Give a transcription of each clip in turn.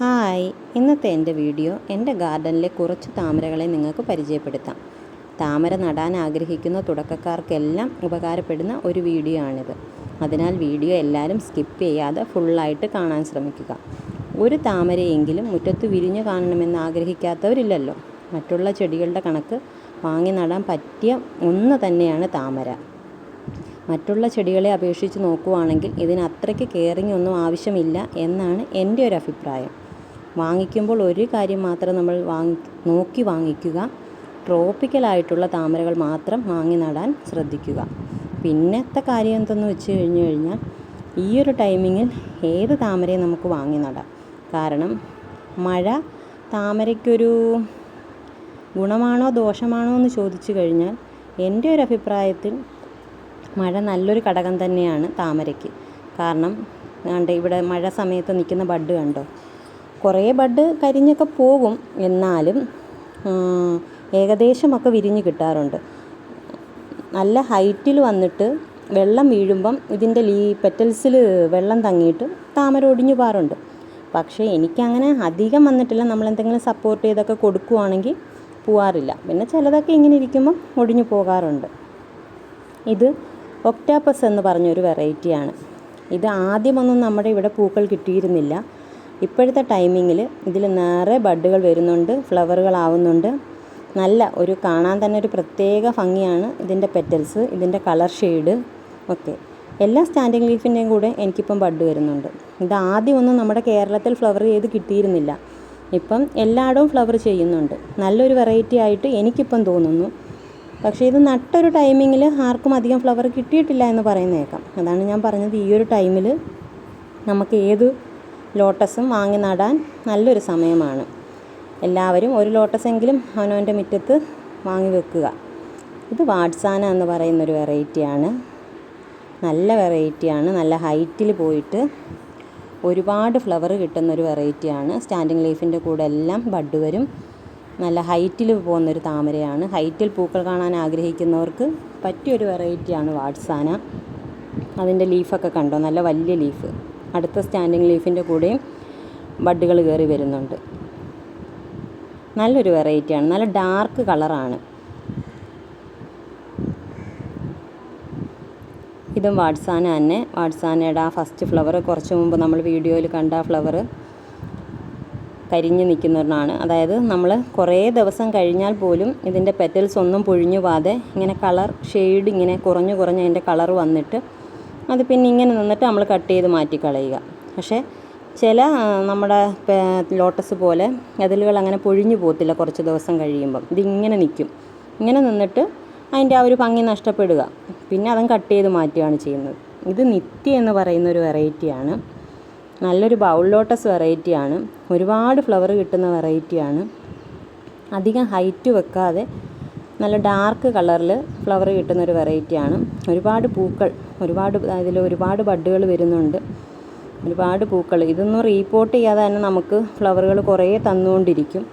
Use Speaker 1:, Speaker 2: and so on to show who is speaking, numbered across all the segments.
Speaker 1: Hi. ഇന്നത്തെ എന്റെ video എന്റെ ഗാർഡനിലെ കുറച്ച് താമരകളെ നിങ്ങൾക്ക് പരിചയപ്പെടുത്താം. താമര നടാൻ ആഗ്രഹിക്കുന്ന തുടക്കക്കാർക്കെല്ലാം ഉപകാരപ്പെടുന്ന ഒരു വീഡിയോ ആണിത് അതിനാൽ വീഡിയോ എല്ലാവരും സ്കിപ്പ് ചെയ്യാതെ ഫുള്ളായിട്ട് കാണാൻ ശ്രമിക്കുക. ഒരു താമരയെങ്കിലും മുറ്റത്ത് വിരിഞ്ഞു കാണണമെന്ന് ആഗ്രഹിക്കാത്തവരില്ലല്ലോ. മറ്റുള്ള ചെടികളുടെ കണക്ക് വാങ്ങി നടാൻ പറ്റിയ ഒന്ന് തന്നെയാണ് താമര. മറ്റുള്ള ചെടികളെ അപേക്ഷിച്ച് നോക്കുവാണെങ്കിൽ ഇതിന് അത്രയ്ക്ക് കെയറിങ് ഒന്നും ആവശ്യമില്ല എന്നാണ് എന്റെ ഒരു അഭിപ്രായം. വാങ്ങിക്കുമ്പോൾ ഒരു കാര്യം മാത്രം നമ്മൾ വാങ്ങി നോക്കി വാങ്ങിക്കുക. ട്രോപ്പിക്കലായിട്ടുള്ള താമരകൾ മാത്രം വാങ്ങി നടാൻ ശ്രദ്ധിക്കുക. പിന്നത്തെ കാര്യം എന്തെന്ന് വെച്ച് കഴിഞ്ഞു കഴിഞ്ഞാൽ ഈ ഒരു ടൈമിങ്ങിൽ ഏത് താമരയും നമുക്ക് വാങ്ങി നടാം. കാരണം മഴ താമരയ്ക്കൊരു ഗുണമാണോ ദോഷമാണോ എന്ന് ചോദിച്ചു കഴിഞ്ഞാൽ എന്റെ ഒരു അഭിപ്രായത്തിൽ മഴ നല്ലൊരു ഘടകം തന്നെയാണ് താമരയ്ക്ക്. കാരണം ഇവിടെ മഴ സമയത്ത് നിൽക്കുന്ന ബഡ് കണ്ടോ? കുറേ ബഡ് കരിഞ്ഞൊക്കെ പോകും. എന്നാലും ഏകദേശമൊക്കെ വിരിഞ്ഞ് കിട്ടാറുണ്ട്. നല്ല ഹൈറ്റിൽ വന്നിട്ട് വെള്ളം വീഴുമ്പം ഇതിന്റെ ലീ പെറ്റൽസിൽ വെള്ളം തങ്ങിയിട്ട് താമര ഒടിഞ്ഞു പോകാറുണ്ട് പക്ഷേ എനിക്കങ്ങനെ അധികം വന്നിട്ടില്ല. നമ്മൾ എന്തെങ്കിലും സപ്പോർട്ട് ചെയ്തൊക്കെ കൊടുക്കുവാണെങ്കിൽ പോവാറില്ല. പിന്നെ ചിലതൊക്കെ ഇങ്ങനെ ഇരിക്കുമ്പം ഒടിഞ്ഞു പോകാറുണ്ട്. ഇത് ഒക്ടാപ്പസ് എന്ന് പറഞ്ഞൊരു വെറൈറ്റിയാണ്. ഇത് ആദ്യമൊന്നും നമ്മുടെ ഇവിടെ പൂക്കൾ കിട്ടിയിരുന്നില്ല. ഇപ്പോഴത്തെ ടൈമിങ്ങിൽ ഇതിൽ നിറയെ ബഡ്ഡുകൾ വരുന്നുണ്ട് ഫ്ലവറുകളാവുന്നുണ്ട് നല്ല ഒരു കാണാൻ തന്നെ ഒരു പ്രത്യേക ഭംഗിയാണ് ഇതിന്റെ പെറ്റൽസ് ഇതിന്റെ കളർ ഷെയ്ഡ് ഒക്കെ. എല്ലാ സ്റ്റാൻഡിങ് ലീഫിന്റെയും കൂടെ എനിക്കിപ്പം ബഡ് വരുന്നുണ്ട്. ഇത് ആദ്യമൊന്നും നമ്മുടെ കേരളത്തിൽ ഫ്ലവർ ചെയ്ത് കിട്ടിയിരുന്നില്ല. ഇപ്പം എല്ലായിടവും ഫ്ലവർ ചെയ്യുന്നുണ്ട്. നല്ലൊരു വെറൈറ്റി ആയിട്ട് എനിക്കിപ്പം തോന്നുന്നു. പക്ഷേ ഇത് നട്ടൊരു ടൈമിങ്ങിൽ ആർക്കും അധികം ഫ്ലവർ കിട്ടിയിട്ടില്ല എന്ന് പറയുന്നേക്കാം. അതാണ് ഞാൻ പറഞ്ഞത് ഈ ഒരു ടൈമിൽ നമുക്ക് ഏത് ലോട്ടസും വാങ്ങി നടാൻ നല്ലൊരു സമയമാണ്. എല്ലാവരും ഒരു ലോട്ടസെങ്കിലും അവനവന്റെ മുറ്റത്ത് വാങ്ങി വെക്കുക. ഇത് വാട്സാന എന്ന് പറയുന്നൊരു വെറൈറ്റിയാണ്. നല്ല വെറൈറ്റിയാണ്. നല്ല ഹൈറ്റിൽ പോയിട്ട് ഒരുപാട് ഫ്ലവർ കിട്ടുന്നൊരു വെറൈറ്റിയാണ്. സ്റ്റാൻഡിങ് ലീഫിന്റെ കൂടെ എല്ലാം ബഡ് വരും നല്ല ഹൈറ്റിൽ പോകുന്നൊരു താമരയാണ്. ഹൈറ്റിൽ പൂക്കൾ കാണാൻ ആഗ്രഹിക്കുന്നവർക്ക് പറ്റിയൊരു വെറൈറ്റിയാണ് വാട്സാന. അതിന്റെ ലീഫൊക്കെ കണ്ടോ? നല്ല വലിയ ലീഫ്. അടുത്ത സ്റ്റാൻഡിങ് ലീഫിന്റെ കൂടെയും ബഡ്ഡുകൾ കയറി വരുന്നുണ്ട്. നല്ലൊരു വെറൈറ്റിയാണ് നല്ല ഡാർക്ക് കളറാണ് ഇതും വാട്സാന തന്നെ. വാട്സാനയുടെ ആ ഫസ്റ്റ് ഫ്ലവർ കുറച്ച് മുമ്പ് നമ്മൾ വീഡിയോയിൽ കണ്ട ആ ഫ്ലവർ കരിഞ്ഞ് നിൽക്കുന്നതാണ്. അതായത് നമ്മൾ കുറേ ദിവസം കഴിഞ്ഞാൽ പോലും ഇതിന്റെ പെറ്റൽസ് ഒന്നും പൊഴിഞ്ഞു പോകാതെ ഇങ്ങനെ കളർ ഷെയ്ഡ് ഇങ്ങനെ കുറഞ്ഞു കുറഞ്ഞ് അതിന്റെ കളർ വന്നിട്ട് അത് പിന്നെ ഇങ്ങനെ നിന്നിട്ട് നമ്മൾ കട്ട് ചെയ്ത് മാറ്റിക്കളയുക പക്ഷേ ചില നമ്മുടെ ലോട്ടസ് പോലെ അതിലുകൾ അങ്ങനെ പൊഴിഞ്ഞു പോകത്തില്ല കുറച്ച് ദിവസം കഴിയുമ്പം. ഇതിങ്ങനെ നിൽക്കും. ഇങ്ങനെ നിന്നിട്ട് അതിന്റെ ആ ഒരു ഭംഗി നഷ്ടപ്പെടുക. പിന്നെ അതും കട്ട് ചെയ്ത് മാറ്റുകയാണ് ചെയ്യുന്നത്. ഇത് നിത്യ എന്ന് പറയുന്ന ഒരു വെറൈറ്റിയാണ് നല്ലൊരു ബൗൾ ലോട്ടസ് വെറൈറ്റിയാണ് ഒരുപാട് ഫ്ലവർ കിട്ടുന്ന വെറൈറ്റിയാണ് അധികം ഹൈറ്റ് വെക്കാതെ നല്ല ഡാർക്ക് കളറിൽ ഫ്ലവർ കിട്ടുന്ന ഒരു വെറൈറ്റിയാണ് ഒരുപാട് പൂക്കൾ ഒരുപാട് അതിൽ ഒരുപാട് ബഡ്ഡുകൾ വരുന്നുണ്ട്. ഒരുപാട് പൂക്കൾ. ഇതൊന്നും റീപോർട്ട് ചെയ്യാതെ തന്നെ നമുക്ക് ഫ്ലവറുകൾ കുറേ തന്നുകൊണ്ടിരിക്കും.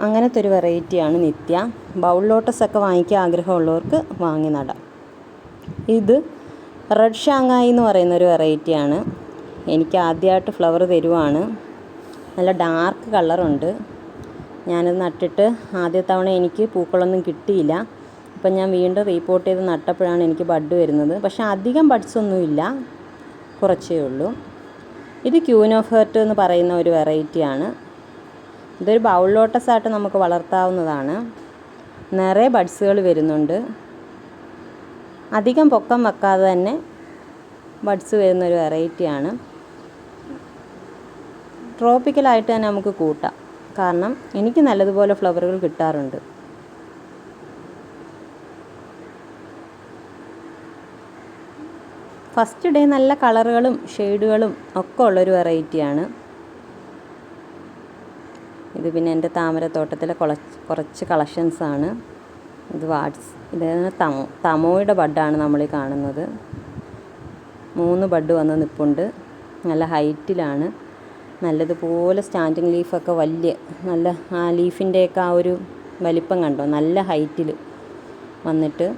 Speaker 1: അങ്ങനത്തെ ഒരു വെറൈറ്റിയാണ് നിത്യ. ബൗൾ ലോട്ടസ് ഒക്കെ വാങ്ങിക്കാൻ ആഗ്രഹമുള്ളവർക്ക് വാങ്ങി നടാം. ഇത് റെഡ് ഷാങ്ങായി എന്ന് പറയുന്ന ഒരു വെറൈറ്റിയാണ് എനിക്ക് ആദ്യമായിട്ട് ഫ്ലവർ തരുവാണ്. നല്ല ഡാർക്ക് കളറുണ്ട് ഞാനത് നട്ടിട്ട് ആദ്യ തവണ എനിക്ക് പൂക്കളൊന്നും കിട്ടിയില്ല. അപ്പം ഞാൻ വീണ്ടും റീപ്പോർട്ട് ചെയ്ത് നട്ടപ്പോഴാണ് എനിക്ക് ബഡ് വരുന്നത്. പക്ഷേ അധികം ബഡ്സൊന്നുമില്ല കുറച്ചേ ഉള്ളൂ. ഇത് ക്യൂൻ ഓഫ് എന്ന് പറയുന്ന ഒരു വെറൈറ്റിയാണ് ഇതൊരു ബൗൾ ലോട്ടസ് ആയിട്ട് നമുക്ക് വളർത്താവുന്നതാണ്. നിറയെ ബഡ്സുകൾ വരുന്നുണ്ട്. അധികം പൊക്കം വെക്കാതെ തന്നെ ബഡ്സ് വരുന്നൊരു വെറൈറ്റിയാണ് ട്രോപ്പിക്കലായിട്ട് തന്നെ നമുക്ക് കൂട്ടാം. കാരണം എനിക്ക് നല്ലതുപോലെ ഫ്ലവറുകൾ കിട്ടാറുണ്ട്. ഫസ്റ്റ് ഡേ നല്ല കളറുകളും ഷെയ്ഡുകളും ഒക്കെ ഉള്ളൊരു വെറൈറ്റിയാണ് ഇത് പിന്നെ എന്റെ താമരത്തോട്ടത്തിലെ കുറച്ച് കളക്ഷൻസാണ് ഇത് വാട്സ് ഇത് തമോ തമോയുടെ ബഡാണ് നമ്മൾ ഈ കാണുന്നത്. മൂന്ന് ബഡ് വന്ന് നിൽപ്പുണ്ട് നല്ല ഹൈറ്റിലാണ് നല്ലതുപോലെ സ്റ്റാൻഡിങ് ലീഫൊക്കെ വലിയ നല്ല ആ ലീഫിന്റെയൊക്കെ ആ ഒരു വലിപ്പം കണ്ടോ? നല്ല ഹൈറ്റിൽ വന്നിട്ട്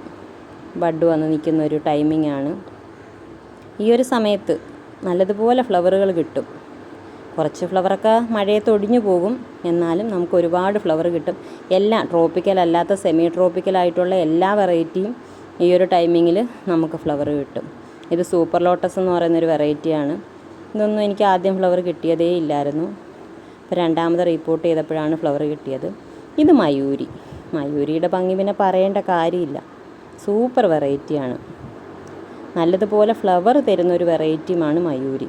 Speaker 1: ബഡ് വന്ന് നിൽക്കുന്ന ഒരു ടൈമിംഗ് ആണ്. ഈ ഒരു സമയത്ത് നല്ലതുപോലെ ഫ്ലവറുകൾ കിട്ടും. കുറച്ച് ഫ്ലവറൊക്കെ മഴയത്ത് ഒടിഞ്ഞു പോകും. എന്നാലും നമുക്ക് ഒരുപാട് ഫ്ലവർ കിട്ടും. എല്ലാ ട്രോപ്പിക്കൽ അല്ലാത്ത സെമി ട്രോപ്പിക്കലായിട്ടുള്ള എല്ലാ വെറൈറ്റിയും ഈ ഒരു ടൈമിങ്ങിൽ നമുക്ക് ഫ്ലവർ കിട്ടും. ഇത് സൂപ്പർ ലോട്ടസ് എന്ന് പറയുന്നൊരു വെറൈറ്റിയാണ് ഇതൊന്നും എനിക്ക് ആദ്യം ഫ്ലവർ കിട്ടിയതേ ഇല്ലായിരുന്നു. അപ്പോൾ രണ്ടാമത് റിപ്പോർട്ട് ചെയ്തപ്പോഴാണ് ഫ്ലവർ കിട്ടിയത്. ഇത് മയൂരി. മയൂരിയുടെ ഭംഗി പിന്നെ പറയേണ്ട കാര്യമില്ല. സൂപ്പർ വെറൈറ്റിയാണ് നല്ലതുപോലെ ഫ്ലവർ തരുന്ന ഒരു വെറൈറ്റിയുമാണ് മയൂരി.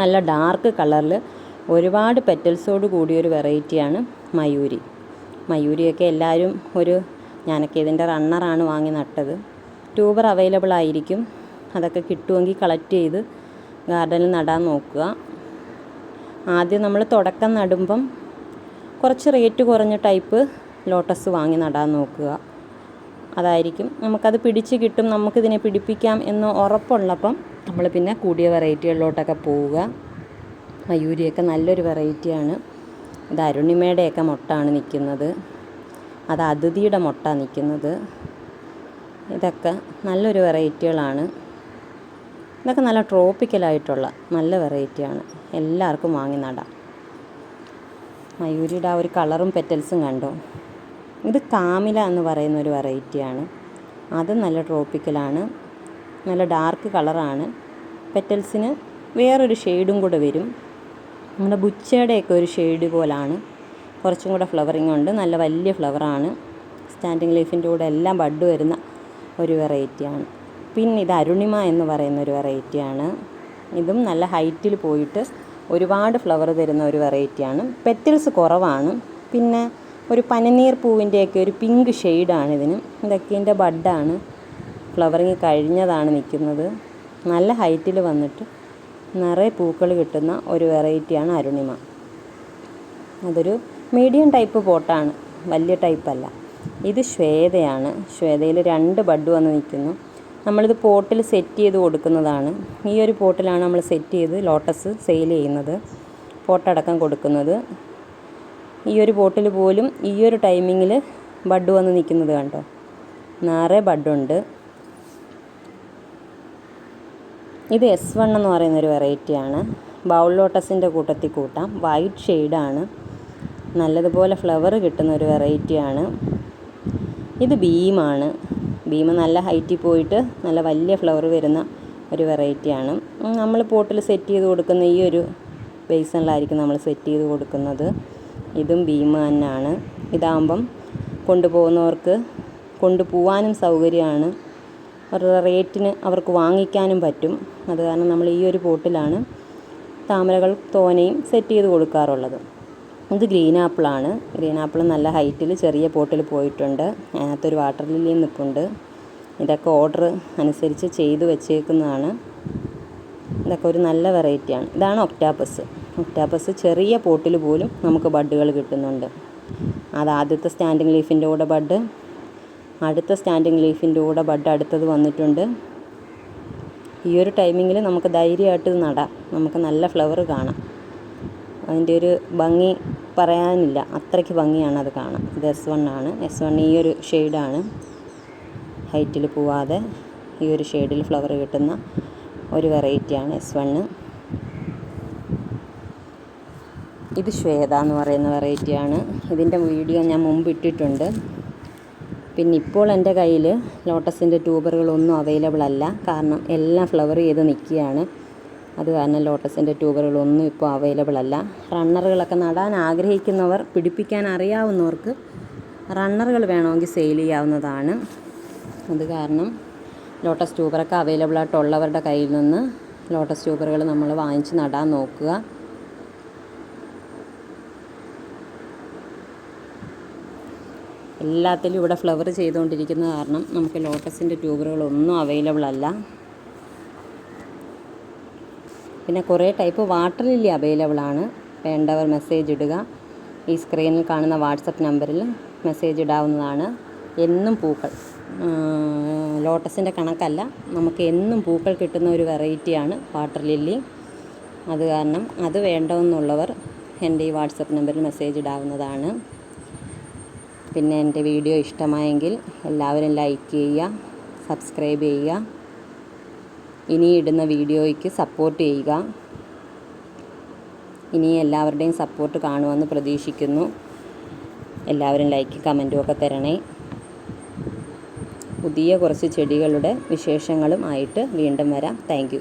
Speaker 1: നല്ല ഡാർക്ക് കളറിൽ ഒരുപാട് പെറ്റൽസോട് കൂടിയൊരു വെറൈറ്റിയാണ് മയൂരി. മയൂരിയൊക്കെ എല്ലാവരും ഒരു ഞാനൊക്കെ ഇതിന്റെ റണ്ണറാണ് വാങ്ങി നട്ടത്. ട്യൂബർ അവൈലബിൾ ആയിരിക്കും. അതൊക്കെ കിട്ടുമെങ്കിൽ കളക്ട് ചെയ്ത് ഗാർഡനിൽ നടാൻ നോക്കുക. ആദ്യം നമ്മൾ തുടക്കം നടുമ്പം കുറച്ച് റേറ്റ് കുറഞ്ഞ ടൈപ്പ് ലോട്ടസ് വാങ്ങി നടാൻ നോക്കുക. അതായിരിക്കും നമുക്കത് പിടിച്ച് കിട്ടും നമുക്കിതിനെ പിടിപ്പിക്കാം എന്ന് ഉറപ്പുള്ളപ്പം നമ്മൾ പിന്നെ കൂടിയ വെറൈറ്റികളിലോട്ടൊക്കെ പോവുക. മയൂരിയൊക്കെ നല്ലൊരു വെറൈറ്റിയാണ്. ഇത് അരുണിമയുടെയൊക്കെ മുട്ടാണ് നിൽക്കുന്നത്. അത് അതിഥിയുടെ മുട്ട നിൽക്കുന്നത്. ഇതൊക്കെ നല്ലൊരു വെറൈറ്റികളാണ്. ഇതൊക്കെ നല്ല ട്രോപ്പിക്കലായിട്ടുള്ള നല്ല വെറൈറ്റിയാണ്. എല്ലാവർക്കും വാങ്ങി നടാം. മയൂരിയുടെ ആ ഒരു കളറും പെറ്റൽസും കണ്ടോ? ഇത് കാമില എന്ന് പറയുന്ന ഒരു വെറൈറ്റിയാണ്. അത് നല്ല ട്രോപ്പിക്കലാണ്. നല്ല ഡാർക്ക് കളറാണ്. പെറ്റൽസിന് വേറൊരു ഷെയ്ഡും കൂടെ വരും. നമ്മുടെ ബുച്ചയുടെയൊക്കെ ഒരു ഷെയ്ഡ് പോലാണ്. കുറച്ചും കൂടെ ഫ്ലവറിങ് ഉണ്ട്. നല്ല വലിയ ഫ്ലവറാണ്. സ്റ്റാൻഡിങ് ലീഫിന്റെ കൂടെ എല്ലാം ബഡ് വരുന്ന ഒരു വെറൈറ്റിയാണ്. പിന്നെ ഇത് അരുണിമ എന്ന് പറയുന്ന ഒരു വെറൈറ്റിയാണ്. ഇതും നല്ല ഹൈറ്റിൽ പോയിട്ട് ഒരുപാട് ഫ്ലവർ തരുന്ന ഒരു വെറൈറ്റിയാണ്. പെറ്റിൽസ് കുറവാണ്. പിന്നെ ഒരു പനിനീർ പൂവിന്റെയൊക്കെ ഒരു പിങ്ക് ഷെയ്ഡാണ് ഇതിന്. ഇതൊക്കെ ഇതിന്റെ ബഡാണ്. ഫ്ലവറിങ് കഴിഞ്ഞതാണ് നിൽക്കുന്നത്. നല്ല ഹൈറ്റിൽ വന്നിട്ട് നിറയെ പൂക്കൾ കിട്ടുന്ന ഒരു വെറൈറ്റിയാണ് അരുണിമ. അതൊരു മീഡിയം ടൈപ്പ് പോട്ടാണ്. വലിയ ടൈപ്പല്ല. ഇത് ശ്വേതയാണ്. ശ്വേതയിൽ രണ്ട് ബഡ് വന്ന് നിൽക്കുന്നു. നമ്മളിത് പോട്ടിൽ സെറ്റ് ചെയ്ത് കൊടുക്കുന്നതാണ്. ഈ ഒരു പോട്ടിലാണ് നമ്മൾ സെറ്റ് ചെയ്ത് ലോട്ടസ് സെയിൽ ചെയ്യുന്നത്. പോട്ടടക്കം കൊടുക്കുന്നത്. ഈ ഒരു പോട്ടിൽ പോലും ഈ ഒരു ടൈമിങ്ങിൽ ബഡ് വന്ന് നിൽക്കുന്നത് കണ്ടോ? നിറയെ ബഡുണ്ട്. ഇത് എസ് വൺ എന്ന് പറയുന്നൊരു വെറൈറ്റിയാണ്. ബൗൾ ലോട്ടസിന്റെ കൂട്ടത്തിൽ കൂട്ടാം. വൈറ്റ് ഷെയ്ഡാണ്. നല്ലതുപോലെ ഫ്ലവർ കിട്ടുന്ന ഒരു വെറൈറ്റിയാണ്. ഇത് ബീമാണ്. ബീം നല്ല ഹൈറ്റിൽ പോയിട്ട് നല്ല വലിയ ഫ്ലവർ വരുന്ന ഒരു വെറൈറ്റിയാണ്. നമ്മൾ പോട്ടിൽ സെറ്റ് ചെയ്ത് കൊടുക്കുന്ന ഈ ഒരു ബേസണിലായിരിക്കും നമ്മൾ സെറ്റ് ചെയ്ത് കൊടുക്കുന്നത്. ഇതും ഭീമ തന്നെയാണ് ഇതാകുമ്പം കൊണ്ടുപോകുന്നവർക്ക് കൊണ്ടുപോകാനും സൗകര്യമാണ്. അവരുടെ റേറ്റിന് അവർക്ക് വാങ്ങിക്കാനും പറ്റും. അത് കാരണം നമ്മൾ ഈ ഒരു പോട്ടിലാണ് താമരകൾ തോനയും സെറ്റ് ചെയ്ത് കൊടുക്കാറുള്ളത്. ഇത് ഗ്രീൻ ആപ്പിളാണ്. ഗ്രീൻ ആപ്പിൾ നല്ല ഹൈറ്റിൽ ചെറിയ പോട്ടിൽ പോയിട്ടുണ്ട്. അതിനകത്തൊരു വാട്ടർ ലില്ലിയും നിൽപ്പുണ്ട് ഇതൊക്കെ ഓർഡർ അനുസരിച്ച് ചെയ്തു വെച്ചേക്കുന്നതാണ്. ഇതൊക്കെ ഒരു നല്ല വെറൈറ്റിയാണ്. ഇതാണ് ഒക്ടാപ്പസ്. ഒക്ടാപ്പസ് ചെറിയ പോട്ടിൽ പോലും നമുക്ക് ബഡ്ഡുകൾ കിട്ടുന്നുണ്ട്. അത് ആദ്യത്തെ സ്റ്റാൻഡിങ് ലീഫിന്റെ കൂടെ ബഡ്. അടുത്ത സ്റ്റാൻഡിങ് ലീഫിന്റെ കൂടെ ബഡ് അടുത്തത് വന്നിട്ടുണ്ട്. ഈ ഒരു ടൈമിങ്ങിൽ നമുക്ക് ധൈര്യമായിട്ട് നടാം. നമുക്ക് നല്ല ഫ്ലവർ കാണാം. അതിന്റെ ഒരു ഭംഗി പറയാനില്ല. അത്രയ്ക്ക് ഭംഗിയാണ് അത് കാണാൻ. ഇത് എസ് വൺ ആണ്. എസ് വൺ ഈ ഒരു ഷെയ്ഡാണ് ഹൈറ്റിൽ പോവാതെ ഈ ഒരു ഷെയ്ഡിൽ ഫ്ലവർ കിട്ടുന്ന ഒരു വെറൈറ്റിയാണ് എസ് വണ്ണ് ഇത് ശ്വേത എന്ന് പറയുന്ന വെറൈറ്റിയാണ് ഇതിന്റെ വീഡിയോ ഞാൻ മുമ്പ് ഇട്ടിട്ടുണ്ട്. പിന്നെ ഇപ്പോൾ എന്റെ കയ്യിൽ ലോട്ടസിന്റെ ട്യൂബറുകളൊന്നും അവൈലബിൾ അല്ല. കാരണം എല്ലാം ഫ്ലവർ ചെയ്ത് നിൽക്കുകയാണ്. അത് കാരണം ലോട്ടസിന്റെ ട്യൂബറുകളൊന്നും ഇപ്പോൾ അവൈലബിൾ അല്ല. റണ്ണറുകളൊക്കെ നടാൻ ആഗ്രഹിക്കുന്നവർ പിടിപ്പിക്കാൻ അറിയാവുന്നവർക്ക് റണ്ണറുകൾ വേണമെങ്കിൽ സെയിൽ ചെയ്യാവുന്നതാണ്. അത് കാരണം ലോട്ടസ് ട്യൂബറൊക്കെ അവൈലബിൾ ആയിട്ടുള്ളവരുടെ കയ്യിൽ നിന്ന് ലോട്ടസ് ട്യൂബറുകൾ നമ്മൾ വാങ്ങിച്ച് നടാൻ നോക്കുക. എല്ലാത്തിലും ഇവിടെ ഫ്ലവർ ചെയ്തുകൊണ്ടിരിക്കുന്ന കാരണം നമുക്ക് ലോട്ടസിന്റെ ട്യൂബറുകളൊന്നും അവൈലബിൾ അല്ല. പിന്നെ കുറേ ടൈപ്പ് വാട്ടർ ലില്ലി അവൈലബിൾ ആണ് വേണ്ടവർ മെസ്സേജ് ഇടുക. ഈ സ്ക്രീനിൽ കാണുന്ന വാട്സപ്പ് നമ്പറിൽ മെസ്സേജ് ഇടാവുന്നതാണ്. എന്നും പൂക്കൾ. ലോട്ടസിന്റെ കണക്കല്ല. നമുക്ക് എന്നും പൂക്കൾ കിട്ടുന്ന ഒരു വെറൈറ്റിയാണ് വാട്ടർ ലില്ലി അത് കാരണം അത് വേണ്ടെന്നുള്ളവർ എന്റെ ഈ വാട്സപ്പ് നമ്പറിൽ മെസ്സേജ് ഇടാവുന്നതാണ്. പിന്നെ എന്റെ വീഡിയോ ഇഷ്ടമായെങ്കിൽ എല്ലാവരും ലൈക്ക് ചെയ്യുക സബ്സ്ക്രൈബ് ചെയ്യുക. ഇനി ഇടുന്ന വീഡിയോയ്ക്ക് സപ്പോർട്ട് ചെയ്യുക. ഇനി എല്ലാവരുടെയും സപ്പോർട്ട് കാണുമെന്ന് പ്രതീക്ഷിക്കുന്നു. എല്ലാവരും ലൈക്ക് കമന്റും ഒക്കെ തരണേ. പുതിയ കുറച്ച് ചെടികളുടെ വിശേഷങ്ങളും ആയിട്ട് വീണ്ടും വരാം. താങ്ക്